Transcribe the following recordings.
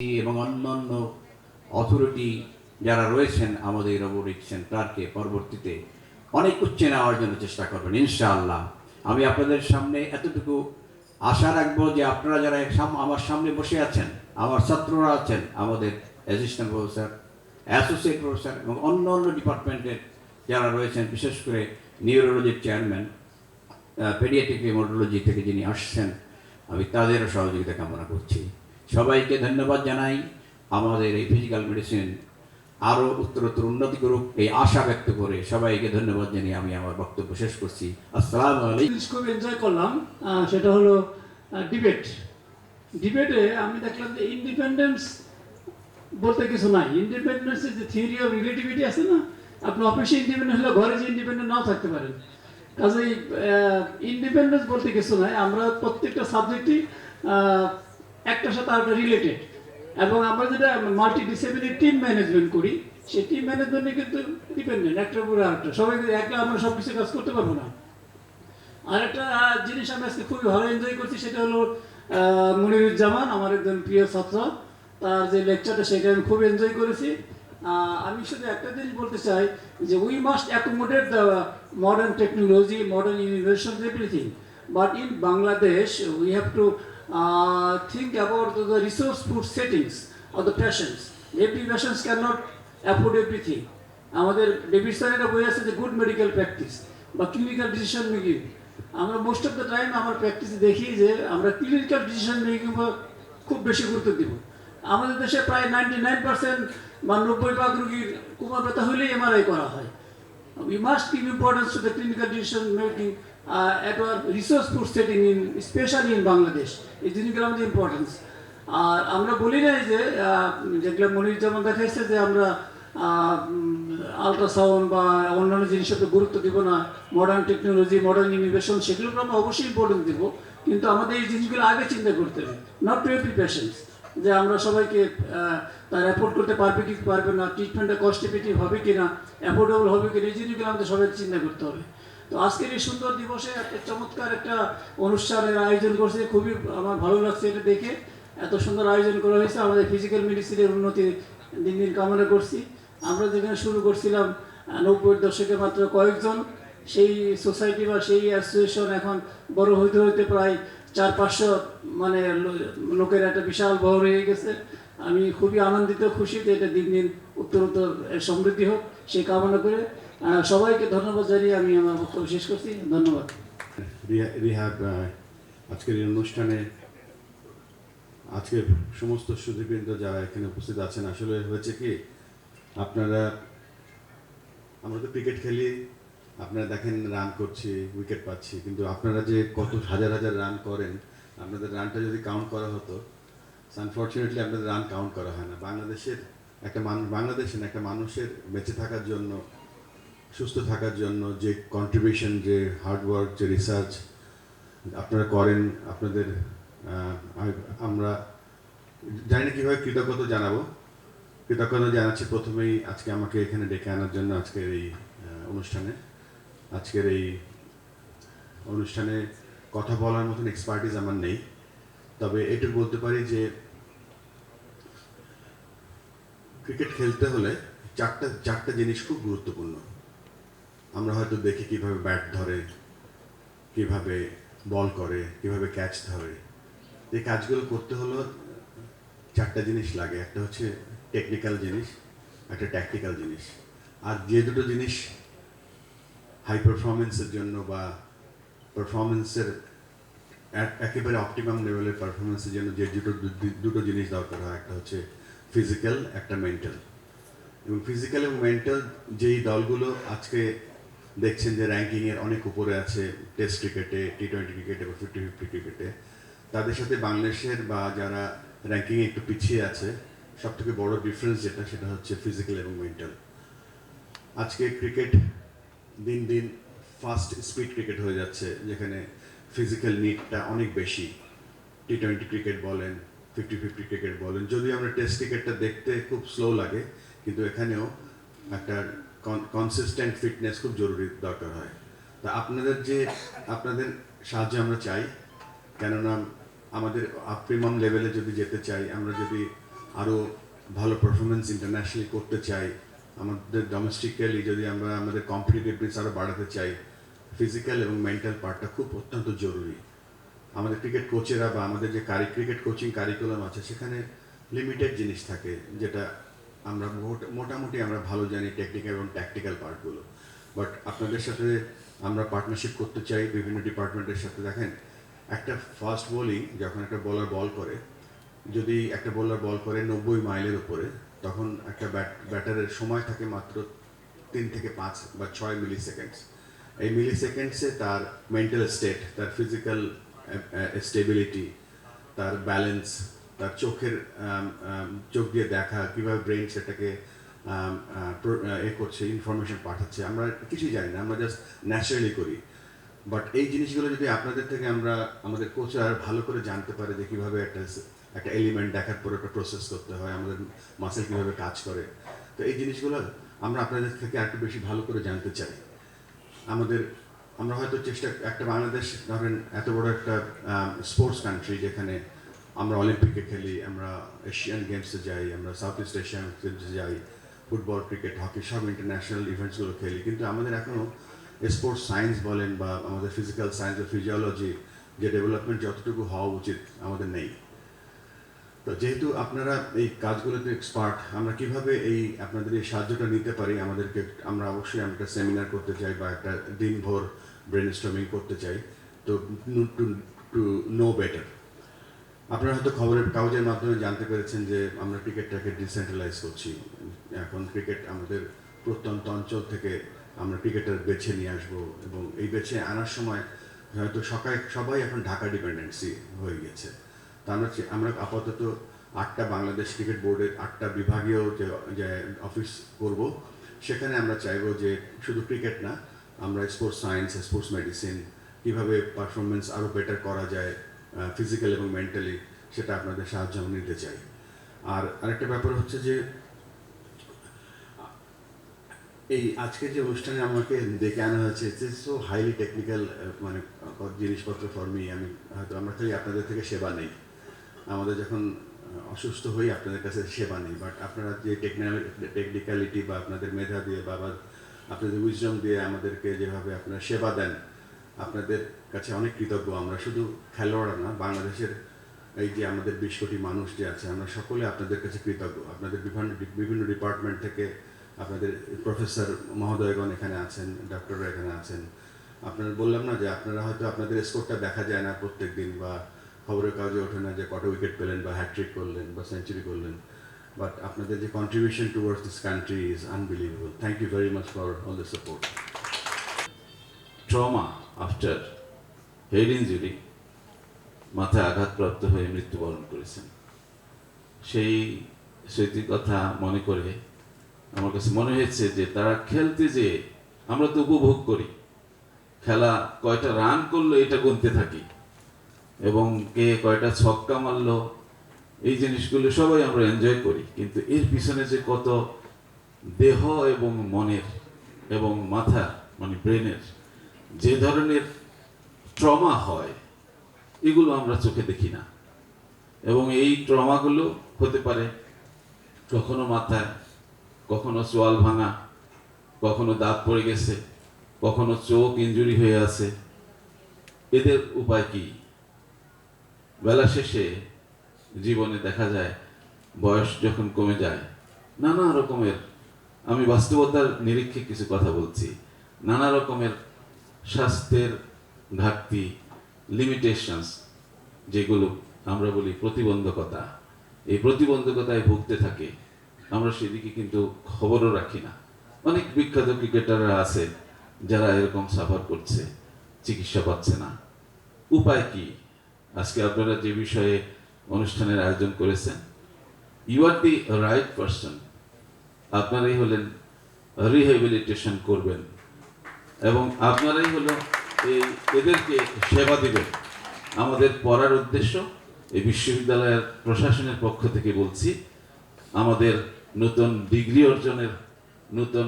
এবং অন্যান্য অথরিটি যারা রয়েছেন আমাদের রোবোটিক সেন্টারকে পরবর্তীতে অনেক উচ্চে নেওয়ার জন্য চেষ্টা করবেন, ইনশাআল্লাহ। আমি আপনাদের সামনে এতটুকু আশা রাখব যে আপনারা যারা আমার সামনে বসে আছেন, আমার ছাত্ররা আছেন, আমাদের অ্যাসিস্ট্যান্ট প্রফেসর অ্যাসোসিয়েট প্রফেসর এবং অন্য অন্য ডিপার্টমেন্টের যারা রয়েছেন, বিশেষ করে নিউরোলজির চেয়ারম্যান পেডিয়াট্রিক হেমাটোলজি থেকে যিনি আসছেন, আমি তাদেরও সহযোগিতা কামনা করছি। সবাইকে ধন্যবাদ জানাই। আমাদের এই ফিজিক্যাল মেডিসিন আরও উত্তরোত্তর উন্নতি করুক এই আশা ব্যক্ত করে সবাইকে ধন্যবাদ জানিয়ে আমি আমার বক্তব্য শেষ করছি। আসসালামু খুব এনজয় করলাম। সেটা হলো ডিবেট ডিবেটে আমি দেখলাম যে ইন্ডিপেন্ডেন্স বলতে কিছু নাই। ইন্ডিপেন্ডেন্সের যে থিওরি অফ রিলেটিভিটি আছে না, আপনি অফিসে ইন্ডিপেন্ডেন্ট হলে ঘরে যে ইন্ডিপেন্ডেন্ট নাও থাকতে পারেন। কাজেই ইন্ডিপেন্ডেন্স বলতে কিছু নাই। আমরা প্রত্যেকটা সাবজেক্টই একটার সাথে আরেকটা রিলেটেড এবং আমরা যেটা মাল্টি ডিসিপ্লিনারি টিম ম্যানেজমেন্ট করি, সেই টিম ম্যানেজমেন্টে কিন্তু ডিপেন্ডেন্ট একটার উপরে আরেকটা। সবাই একলা আমরা সব কিছু কাজ করতে পারব না। আর একটা জিনিস আমি আজকে খুবই ভালো এনজয় করছি, সেটা হলো মনিরুজ্জামান, আমার একজন প্রিয় ছাত্র। তার যে লেকচারটা সেটা আমি খুব এনজয় করেছি। আমি শুধু একটা জিনিস বলতে চাই যে we must accommodate the modern technology modern innovation everything but in Bangladesh we have to think about the resource food settings of the patients every patients can not afford everything আমাদের Davidson একটা বই আছে যে good medical practice বা clinical decision making আমরা most of the time আমার প্র্যাকটিসে দেখি যে আমরা ক্লিনিক্যাল ডিসিশন মেকিং খুব বেশি গুরুত্ব দিব। আমাদের দেশে প্রায় নাইনটি নাইন পার্সেন্ট বা নব্বই ভাগ রুগীর কুমার ব্যথা হলেই এমআরআই করা হয়। We must give importance to the clinical decision making uh, at our resource food setting in especially in Bangladesh. এই জিনিসগুলো আমাদের ইম্পর্টেন্স আর আমরা বলি নাই যে যেগুলো মনির যেমন দেখাইছে যে আমরা আলট্রাসাউন্ড বা অন্যান্য জিনিসের গুরুত্ব দিব না মডার্ন টেকনোলজি মডার্ন ইনোভেশন সেগুলোকে আমরা অবশ্যই ইম্পর্টেন্স দিব। কিন্তু আমাদের এই জিনিসগুলো আগে চিন্তা করতে হবে নট টু এভরি পেশেন্টস যে আমরা সবাইকে তার অ্যাফোর্ড করতে পারবে কি পারবে না ট্রিটমেন্টটা কস্ট এফেক্টিভ হবে কি না অ্যাফোর্ডেবল হবে কি এই জিনিসগুলো আমাদের সবাইকে চিন্তা করতে হবে। তো আজকের এই সুন্দর দিবসে একটা চমৎকার একটা অনুষ্ঠানের আয়োজন করছে খুবই আমার ভালো লাগছে এটা দেখে। এত সুন্দর আয়োজন করা হয়েছে আমাদের ফিজিক্যাল মেডিসিনের উন্নতি দিন দিন কামনা করছি। আমরা যেখানে শুরু করছিলাম আহ, নব্বইয়ের দশকে মাত্র কয়েকজন সেই সোসাইটি বা সেই অ্যাসোসিয়েশন এখন বড় হইতে হইতে প্রায় চার পাঁচশো মানে লোকের একটা বিশাল বহর হয়ে গেছে। আমি খুবই আনন্দিত খুশি যে এটা দিন দিন উত্তর উত্তর সমৃদ্ধি হোক সেই কামনা করে। সবাইকে ধন্যবাদ জানিয়ে আমি আমার বক্তব্য শেষ করছি। ধন্যবাদ। আজকের এই অনুষ্ঠানে আজকের সমস্ত সুদীবৃন্দ যারা এখানে উপস্থিত আছেন, আসলে হয়েছে কি, আপনারা, আমরা তো ক্রিকেট খেলি আপনারা দেখেন রান করছি উইকেট পাচ্ছি, কিন্তু আপনারা যে কত হাজার হাজার রান করেন, আপনাদের রানটা যদি কাউন্ট করা হতো আনফর্চুনেটলি আপনাদের রান কাউন্ট করা হয় না। বাংলাদেশের একটা মানুষ বাংলাদেশের একটা মানুষের বেঁচে থাকার জন্য, সুস্থ থাকার জন্য যে কন্ট্রিবিউশন যে হার্ডওয়ার্ক যে রিসার্চ আপনারা করেন, আপনাদের আমরা জানি না কীভাবে কৃতজ্ঞতা জানাব। কৃতজ্ঞতা জানাচ্ছি প্রথমেই আজকে আমাকে এখানে ডেকে আনার জন্য আজকের এই অনুষ্ঠানে। আজকের এই অনুষ্ঠানে কথা বলার মতন এক্সপার্টিস আমার নেই। তবে এটুকু বলতে পারি যে ক্রিকেট খেলতে হলে চারটা চারটা জিনিস খুব গুরুত্বপূর্ণ। আমরা হয়তো দেখি কীভাবে ব্যাট ধরে, কীভাবে বল করে, কীভাবে ক্যাচ ধরে। এই কাজগুলো করতে হলো চারটা জিনিস লাগে। একটা হচ্ছে টেকনিক্যাল জিনিস, একটা ট্যাকটিক্যাল জিনিস। আর যে দুটো জিনিস হাই পারফরমেন্সের জন্য বা পারফরমেন্সের একেবারে অপটিমাম লেভেলের পারফরমেন্সের জন্য যে দুটো দুটো জিনিস দরকার হয়, একটা হচ্ছে ফিজিক্যাল একটা মেন্টাল এবং ফিজিক্যাল এবং মেন্টাল যেই দলগুলো আজকে দেখছেন যে র্যাঙ্কিংয়ের অনেক উপরে আছে টেস্ট ক্রিকেটে টি টোয়েন্টি ক্রিকেটে বা ফিফটি ফিফটি ক্রিকেটে তাদের সাথে বাংলাদেশের বা যারা র্যাঙ্কিংয়ে একটু পিছিয়ে আছে সব থেকে বড় ডিফারেন্স যেটা, সেটা হচ্ছে ফিজিক্যাল এবং মেন্টাল আজকে ক্রিকেট দিন দিন ফাস্ট স্পিড ক্রিকেট হয়ে যাচ্ছে, যেখানে ফিজিক্যাল নিডটা অনেক বেশি। টি টোয়েন্টি ক্রিকেট বলেন ফিফটি ফিফটি ক্রিকেট বলেন, যদি আমরা টেস্ট ক্রিকেটটা দেখতে খুব স্লো লাগে, কিন্তু এখানেও একটা কনসিস্টেন্ট ফিটনেস খুব জরুরি দরকার হয়। তা আপনাদের যে, আপনাদের সাহায্য আমরা চাই, কেননা আমাদের অপটিমাম লেভেলে যদি যেতে চাই, আমরা যদি আরও ভালো পারফরমেন্স ইন্টারন্যাশনালি করতে চাই আমাদের ডোমেস্টিক্যালি যদি আমরা আমাদের কম্পিটিটিভনেস আরও বাড়াতে চাই ফিজিক্যাল এবং মেন্টাল পার্টটা খুব অত্যন্ত জরুরি। আমাদের ক্রিকেট কোচেরা বা আমাদের যে কারি ক্রিকেট কোচিং কারিকুলাম আছে, সেখানে লিমিটেড জিনিস থাকে, যেটা আমরা মোটামুটি আমরা ভালো জানি টেকনিক্যাল এবং ট্যাকটিক্যাল পার্টগুলো বাট আপনাদের সাথে আমরা পার্টনারশিপ করতে চাই, বিভিন্ন ডিপার্টমেন্টের সাথে। দেখেন, একটা ফাস্ট বোলিং যখন একটা বলার বল করে, যদি একটা বলার বল করে নব্বই মাইলের উপরে তখন একটা ব্যাট, ব্যাটারের সময় থাকে মাত্র তিন থেকে পাঁচ বা ছয় মিলি সেকেন্ডস এই মিলি সেকেন্ডসে তার মেন্টাল স্টেট তার ফিজিক্যাল স্টেবিলিটি তার ব্যালেন্স তার চোখের চোখ দিয়ে দেখা, কীভাবে ব্রেন সেটাকে এ করছে ইনফরমেশন পাঠাচ্ছে, আমরা কিছুই জানি না, আমরা জাস্ট ন্যাচারালি করি। বাট এই জিনিসগুলো যদি আপনাদের থেকে আমরা, আমাদের কোচরা আর ভালো করে জানতে পারে যে কীভাবে একটা একটা এলিমেন্ট দেখার পর একটা প্রসেস করতে হয়, আমাদের মাসেল কীভাবে কাজ করে। তো এই জিনিসগুলো আমরা আপনাদের থেকে একটু বেশি ভালো করে জানতে চাই। আমাদের, আমরা হয়তো চেষ্টা, একটা বাংলাদেশ ধরেন এত বড় একটা স্পোর্টস কান্ট্রি যেখানে আমরা অলিম্পিকে খেলি, আমরা এশিয়ান গেমসে যাই, আমরা সাউথ ইস্ট এশিয়ান গেমসে যাই ফুটবল ক্রিকেট হকি সব ইন্টারন্যাশনাল ইভেন্টসগুলো খেলি। কিন্তু আমাদের এখনও স্পোর্টস সায়েন্স বলেন বা আমাদের ফিজিক্যাল সায়েন্স বা ফিজিওলজি যে ডেভেলপমেন্ট যতটুকু হওয়া উচিত আমাদের নেই। তো যেহেতু আপনারা এই কাজগুলোতে এক্সপার্ট আমরা কীভাবে এই আপনাদের এই সাহায্যটা নিতে পারি, আমাদেরকে আমরা অবশ্যই একটা সেমিনার করতে চাই বা একটা দিনভর ব্রেন স্টর্মিং করতে চাই, তো টু টু নো বেটার আপনারা হয়তো খবরের কাগজের মাধ্যমে জানতে পেরেছেন যে আমরা ক্রিকেটটাকে ডিসেন্ট্রালাইজ করছি। এখন ক্রিকেট আমাদের প্রত্যন্ত অঞ্চল থেকে আমরা ক্রিকেটার বেছে নিয়ে আসব এবং এই বেছে আনার সময় হয়তো সকাল সবাই এখন ঢাকা ডিপেন্ডেন্সি হয়ে গেছে। তা চে- আমরা আপাতত আটটা বাংলাদেশ ক্রিকেট বোর্ডের আটটা বিভাগীয় যে অফিস করব, সেখানে আমরা চাইব যে শুধু ক্রিকেট না, আমরা স্পোর্টস সায়েন্স স্পোর্টস মেডিসিন কীভাবে পারফরমেন্স আরও বেটার করা যায় ফিজিক্যাল এবং মেন্টালি সেটা আপনাদের সাহায্য আমি নিতে চাই। আর আরেকটা ব্যাপার হচ্ছে যে, এই আজকে যে অনুষ্ঠানে আমাকে ডেকে আনা হয়েছে ইটস সো হাইলি টেকনিক্যাল মানে জিনিসপত্র ফর মি আমি হয়তো আমরা খালি আপনাদের থেকে সেবা নেই। আমাদের যখন অসুস্থ হই, আপনাদের কাছে সেবা নেই। বাট আপনারা যে টেকনিক্যালিটি বা আপনাদের মেধা দিয়ে বা আপনাদের উইজডম দিয়ে আমাদেরকে যেভাবে আপনারা সেবা দেন, আপনাদের কাছে অনেক কৃতজ্ঞ। আমরা শুধু খেলোয়াড় না, বাংলাদেশের এই যে আমাদের বিশ কোটি মানুষ যে আছে, আমরা সকলে আপনাদের কাছে কৃতজ্ঞ। আপনাদের বিভিন্ন বিভিন্ন ডিপার্টমেন্ট থেকে আপনাদের প্রফেসর মহোদয়গণ এখানে আছেন ডক্টররা এখানে আছেন। আপনারা, বললাম না যে আপনারা হয়তো আপনাদের স্কোরটা দেখা যায় না প্রত্যেক দিন বা খবরের কাগজে ওঠে না যে কত উইকেট পেলেন বা হ্যাট্রিক করলেন বা সেঞ্চুরি করলেন। বাট আপনাদের যে contribution towards this country is unbelievable thank you very much for all the support trauma after head injury মাথায় আঘাতপ্রাপ্ত হয়ে মৃত্যুবরণ করেছেন। সেই স্মৃতির কথা মনে করে আমার কাছে মনে হয়েছে যে তারা খেলতে যে আমরা তো উপভোগ করি। খেলা কয়টা রান করল এটা গুনতে থাকি। এবং কে কয়টা ছক্কা মারলো এই জিনিসগুলো সবাই আমরা এনজয় করি। কিন্তু এর পিছনে যে কত দেহ এবং মনের এবং মাথা মানে ব্রেনের যে ধরনের ট্রমা হয়, এগুলো আমরা চোখে দেখি না। এবং এই ট্রমাগুলো হতে পারে কখনো মাথায় কখনো চোয়াল ভাঙা, কখনো দাঁত পড়ে গেছে, কখনো চোখ ইঞ্জুরি হয়ে আছে। এদের উপায় কি? বেলা শেষে জীবনে দেখা যায়, বয়স যখন কমে যায়, নানা রকমের, আমি বাস্তবতার নিরীক্ষে কিছু কথা বলছি। নানা রকমের স্বাস্থ্যের ঘাটতি লিমিটেশনস যেগুলো আমরা বলি প্রতিবন্ধকতা। এই প্রতিবন্ধকতায় ভুগতে থাকে, আমরা সেদিকে কিন্তু খবরও রাখি না। অনেক বিখ্যাত ক্রিকেটাররা আছে, যারা এরকম সাফার করছে, চিকিৎসা পাচ্ছে না। উপায় কি? আজকে আপনারা যে বিষয়ে অনুষ্ঠানের আয়োজন করেছেন you are the right person আপনারাই হলেন রিহেবিলিটেশন করবেন এবং আপনারাই হলো এই এদেরকে সেবা দিবেন। আমাদের পড়ার উদ্দেশ্য, এই বিশ্ববিদ্যালয়ের প্রশাসনের পক্ষ থেকে বলছি, আমাদের নতুন ডিগ্রি অর্জনের, নতুন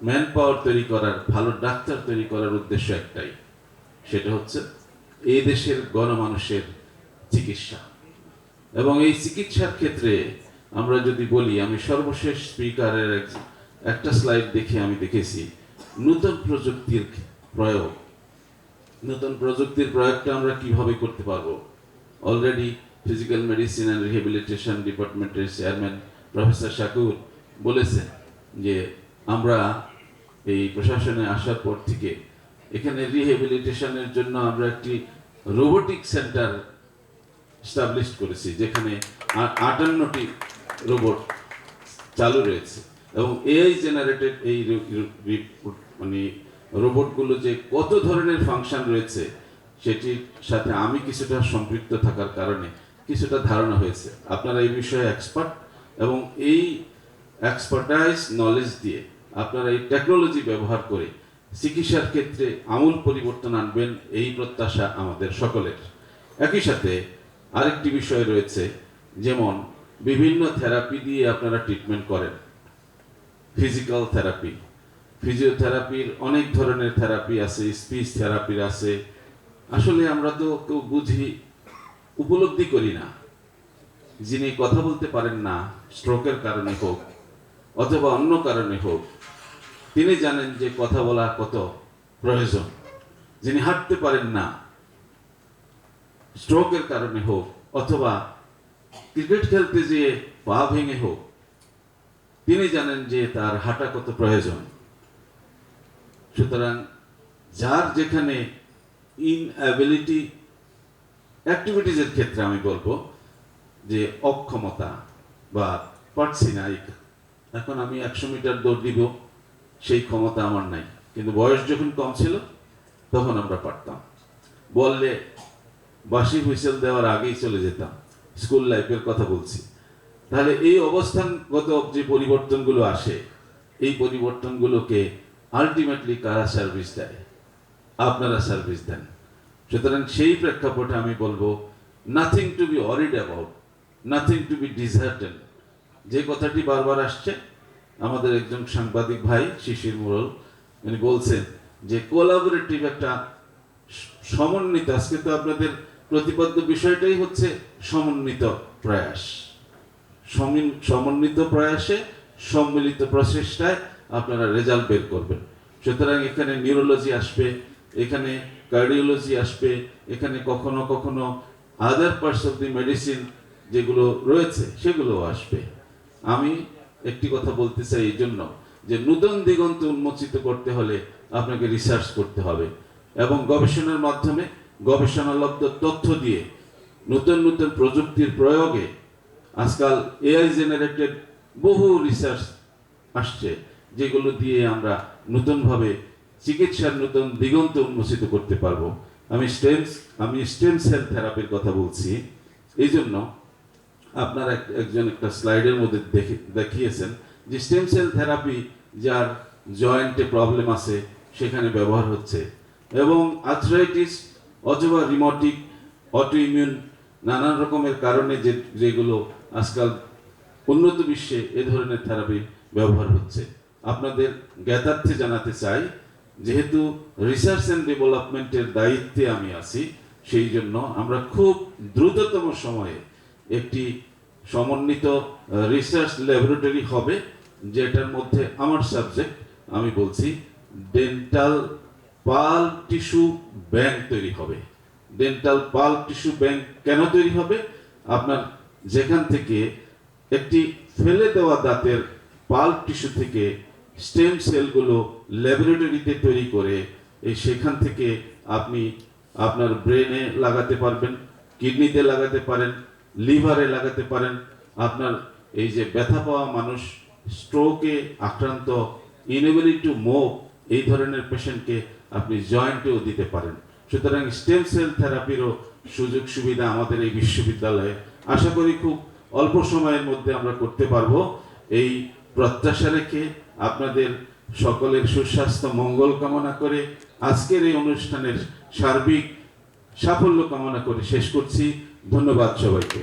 ম্যান পাওয়ার তৈরি করার, ভালো ডাক্তার তৈরি করার উদ্দেশ্য একটাই। সেটা হচ্ছে এই দেশের গণমানুষের চিকিৎসা। এবং এই চিকিৎসার ক্ষেত্রে আমরা যদি বলি, আমি সর্বশেষ স্পিকারের একটা স্লাইড দেখে আমি দেখেছি, নতুন প্রযুক্তির প্রয়োগ। নতুন প্রযুক্তির প্রয়োগটা আমরা কীভাবে করতে পারব? Already physical medicine and rehabilitation ডিপার্টমেন্টের চেয়ারম্যান প্রফেসর শাকুর বলেছেন যে আমরা এই প্রশাসনে আসার পর থেকে এখানে রিহেবিলিটেশনের জন্য আমরা একটি রোবোটিক সেন্টার স্টাবলিশ করেছি, যেখানে আটান্নটি রোবট চালু রয়েছে। এবং এআই জেনারেটেড এই মানে রোবটগুলো যে কত ধরনের ফাংশন রয়েছে, সেটির সাথে আমি কিছুটা সম্পৃক্ত থাকার কারণে কিছুটা ধারণা হয়েছে। আপনারা এই বিষয়ে এক্সপার্ট এবং এই এক্সপার্টাইজ নলেজ দিয়ে আপনারা এই টেকনোলজি ব্যবহার করে চিকিৎসার ক্ষেত্রে আমূল পরিবর্তন আনবেন, এই প্রত্যাশা আমাদের সকলের। একই সাথে আরেকটি বিষয় রয়েছে, যেমন বিভিন্ন থেরাপি দিয়ে আপনারা ট্রিটমেন্ট করেন। ফিজিক্যাল থেরাপি ফিজিওথেরাপির অনেক ধরনের থেরাপি আছে স্পিচ থেরাপির আছে। আসলে আমরা তো কেউ বুঝি, উপলব্ধি করি না। যিনি কথা বলতে পারেন না স্ট্রোকের কারণে হোক, অথবা অন্য কারণে হোক তিনি জানেন যে কথা বলা কত প্রয়োজন। যিনি হাঁটতে পারেন না, স্ট্রোকের কারণে হোক অথবা ক্রিকেট খেলতে যেয়ে পা ভেঙে হোক, তিনি জানেন যে তার হাঁটা কত প্রয়োজন। সুতরাং যার যেখানে ইনঅ্যাবিলিটি অ্যাক্টিভিটিজের ক্ষেত্রে আমি বলব যে অক্ষমতা বা পারছি না এখন আমি একশো মিটার দৌড় দিব। সেই ক্ষমতা আমার নাই। কিন্তু বয়স যখন কম ছিল, তখন আমরা পারতাম। বললে বাসি হুইসেল দেওয়ার আগেই চলে যেতাম। স্কুল লাইফের কথা বলছি। তাহলে এই অবস্থানগত যে পরিবর্তনগুলো আসে, এই পরিবর্তনগুলোকে আলটিমেটলি কারা সার্ভিস দেয়? আপনারা সার্ভিস দেন। সুতরাং সেই প্রেক্ষাপটে আমি বলব nothing to be worried about nothing to be disheartened যে কথাটি বারবার আসছে আমাদের একজন সাংবাদিক ভাই, শিশির মুরল, উনি বলছেন যে কোলাবোরেটিভ একটা সমন্বিত, আজকে তো আপনাদের প্রতিপাদ্য বিষয়টাই হচ্ছে সমন্বিত প্রয়াস। সমন্বিত প্রয়াসে সম্মিলিত প্রচেষ্টায় আপনারা রেজাল্ট বের করবেন। সুতরাং এখানে নিউরোলজি আসবে, এখানে কার্ডিওলজি আসবে, এখানে কখনো কখনো other parts of the medicine যেগুলো রয়েছে সেগুলো আসবে। আমি একটি কথা বলতে চাই এই জন্য যে নূতন দিগন্ত উন্মোচিত করতে হলে আপনাকে রিসার্চ করতে হবে এবং গবেষণার মাধ্যমে গবেষণালব্ধ তথ্য দিয়ে নতুন নতুন প্রযুক্তির প্রয়োগে আজকাল এআই জেনারেটেড বহু রিসার্চ আসছে যেগুলো দিয়ে আমরা নতুনভাবে চিকিৎসার নতুন দিগন্ত উন্মোচিত করতে পারব। আমি স্টেমস আমি স্টেম সেল থেরাপির কথা বলছি। এই জন্য আপনারা এক- একজন একটা স্লাইডের মধ্যে দেখে- দেখিয়েছেন যে স্টেম সেল থেরাপি যার জয়েন্টে প্রবলেম আছে, সেখানে ব্যবহার হচ্ছে। এবং আর্থ্রাইটিস অথবা রিমোটিক অটো ইমিউন নানান রকমের কারণে যে যেগুলো আজকাল উন্নত বিশ্বে এ ধরনের থেরাপি ব্যবহার হচ্ছে। আপনাদের জ্ঞাতার্থে জানাতে চাই, যেহেতু রিসার্চ অ্যান্ড ডেভেলপমেন্টের দায়িত্বে আমি আছি, সেই জন্য আমরা খুব দ্রুততম সময়ে একটি সমন্বিত রিসার্চ ল্যাবরেটরি হবে, যেটার মধ্যে আমার সাবজেক্ট আমি বলছি ডেন্টাল পাল টিস্যু ব্যাংক তৈরি হবে। ডেন্টাল পাল টিস্যু ব্যাংক কেন তৈরি হবে? আপনার যেখান থেকে একটি ফেলে দেওয়া দাঁতের পাল টিস্যু থেকে স্টেম সেলগুলো ল্যাবরেটরিতে তৈরি করে, এই সেখান থেকে আপনি আপনার ব্রেনে লাগাতে পারবেন কিডনিতে লাগাতে পারেন লিভারে লাগাতে পারেন। আপনার এই যে ব্যথা পাওয়া মানুষ স্ট্রোকে আক্রান্ত ইনেবিলিটি টু মুভ এই ধরনের পেশেন্টকে আপনি জয়েন্টেও দিতে পারেন। সুতরাং স্টেম সেল থেরাপিরও সুযোগ সুবিধা আমাদের এই বিশ্ববিদ্যালয়ে। আশা করি খুব অল্প সময়ের মধ্যে আমরা করতে পারব। এই প্রত্যাশা রেখে আপনাদের সকলের সুস্বাস্থ্য, মঙ্গল কামনা করে আজকের এই অনুষ্ঠানের সার্বিক সাফল্য কামনা করে শেষ করছি। ধন্যবাদ সবাইকে।